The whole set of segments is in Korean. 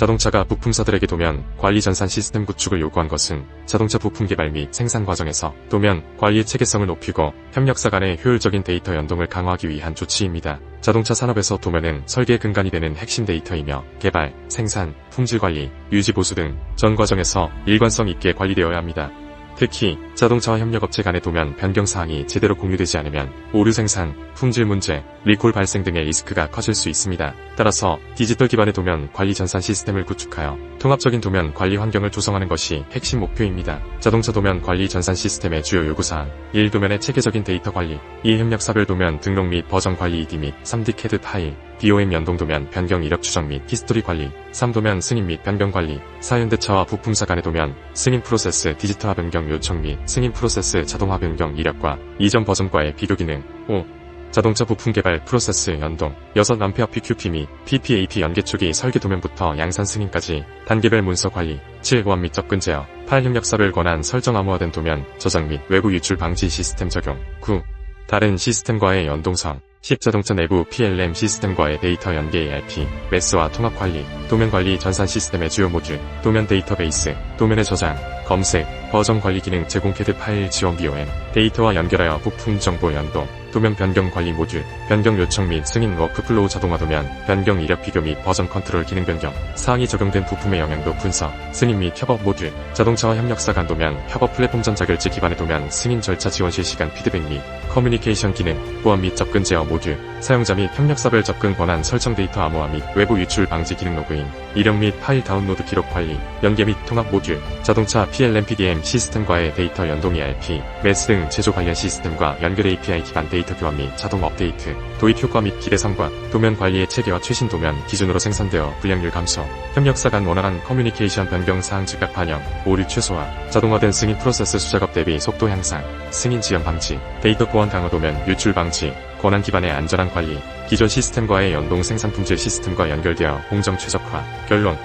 자동차가 부품사들에게 도면 관리 전산 시스템 구축을 요구한 것은 자동차 부품 개발 및 생산 과정에서 도면 관리 체계성을 높이고 협력사 간의 효율적인 데이터 연동을 강화하기 위한 조치입니다. 자동차 산업에서 도면은 설계 근간이 되는 핵심 데이터이며 개발, 생산, 품질 관리, 유지 보수 등 전 과정에서 일관성 있게 관리되어야 합니다. 특히 자동차와 협력업체 간의 도면 변경 사항이 제대로 공유되지 않으면 오류 생산, 품질 문제, 리콜 발생 등의 리스크가 커질 수 있습니다. 따라서 디지털 기반의 도면 관리 전산 시스템을 구축하여 통합적인 도면 관리 환경을 조성하는 것이 핵심 목표입니다. 자동차 도면 관리 전산 시스템의 주요 요구사항 1. 도면의 체계적인 데이터 관리 2. 협력사별 도면 등록 및 버전 관리 ED 및 3D CAD 파일 DOM 연동 도면 변경 이력 추적 및 히스토리 관리 3. 도면 승인 및 변경 관리 4. 현대차와 부품사 간의 도면 승인 프로세스 디지털화 변경 요청 및 승인 프로세스 자동화 변경 이력과 이전 버전과의 비교 기능 5. 자동차 부품 개발 프로세스 연동 6. 암페어 PQP 및 PPAP 연계 초기 설계 도면부터 양산 승인까지 단계별 문서 관리 7. 보안 및 접근 제어 8. 협력사별 권한 설정 암호화된 도면 저장 및 외부 유출 방지 시스템 적용 9. 다른 시스템과의 연동성 10. 자동차 내부 PLM 시스템과의 데이터 연계 ERP, MES와 통합 관리, 도면 관리 전산 시스템의 주요 모듈, 도면 데이터베이스, 도면의 저장, 검색, 버전 관리 기능 제공 캐드 파일 지원 BOM, 데이터와 연결하여 부품 정보 연동, 도면 변경 관리 모듈, 변경 요청 및 승인 워크플로우 자동화 도면, 변경 이력 비교 및 버전 컨트롤 기능 변경, 사항이 적용된 부품의 영향도 분석, 승인 및 협업 모듈, 자동차와 협력사 간 도면, 협업 플랫폼 전자결제 기반의 도면, 승인 절차 지원 실시간 피드백 및 커뮤니케이션 기능, 보안 및 접근 제어 모듈, 사용자 및 협력사별 접근 권한 설정 데이터 암호화 및 외부 유출 방지 기능 로그인, 이력 및 파일 다운로드 기록 관리, 연계 및 통합 모듈, 자동차 PLM PDM 시스템과의 데이터 연동 ERP, MES 등 제조 관련 시스템과 연결 API 기반 데이터 교환 및 자동 업데이트, 도입 효과 및 기대 성과, 도면 관리의 체계와 최신 도면 기준으로 생산되어 불량률 감소, 협력사 간 원활한 커뮤니케이션 변경 사항 즉각 반영, 오류 최소화, 자동화된 승인 프로세스 수작업 대비 속도 향상, 승인 지연 방지, 데이터 보안 강화 도면 유출 방지, 권한 기반의 안전한 관리, 기존 시스템과의 연동 생산 품질 시스템과 연결되어 공정 최적화. 결론.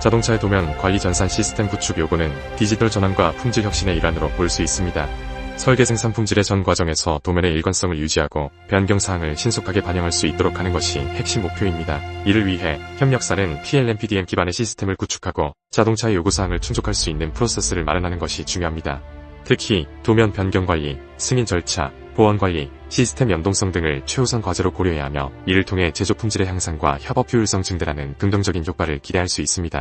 자동차의 도면 관리 전산 시스템 구축 요구는 디지털 전환과 품질 혁신의 일환으로 볼 수 있습니다. 설계 생산 품질의 전 과정에서 도면의 일관성을 유지하고 변경 사항을 신속하게 반영할 수 있도록 하는 것이 핵심 목표입니다. 이를 위해 협력사는 PLM PDM 기반의 시스템을 구축하고 자동차의 요구 사항을 충족할 수 있는 프로세스를 마련하는 것이 중요합니다. 특히 도면 변경 관리, 승인 절차, 보안 관리, 시스템 연동성 등을 최우선 과제로 고려해야 하며 이를 통해 제조 품질의 향상과 협업 효율성 증대라는 긍정적인 효과를 기대할 수 있습니다.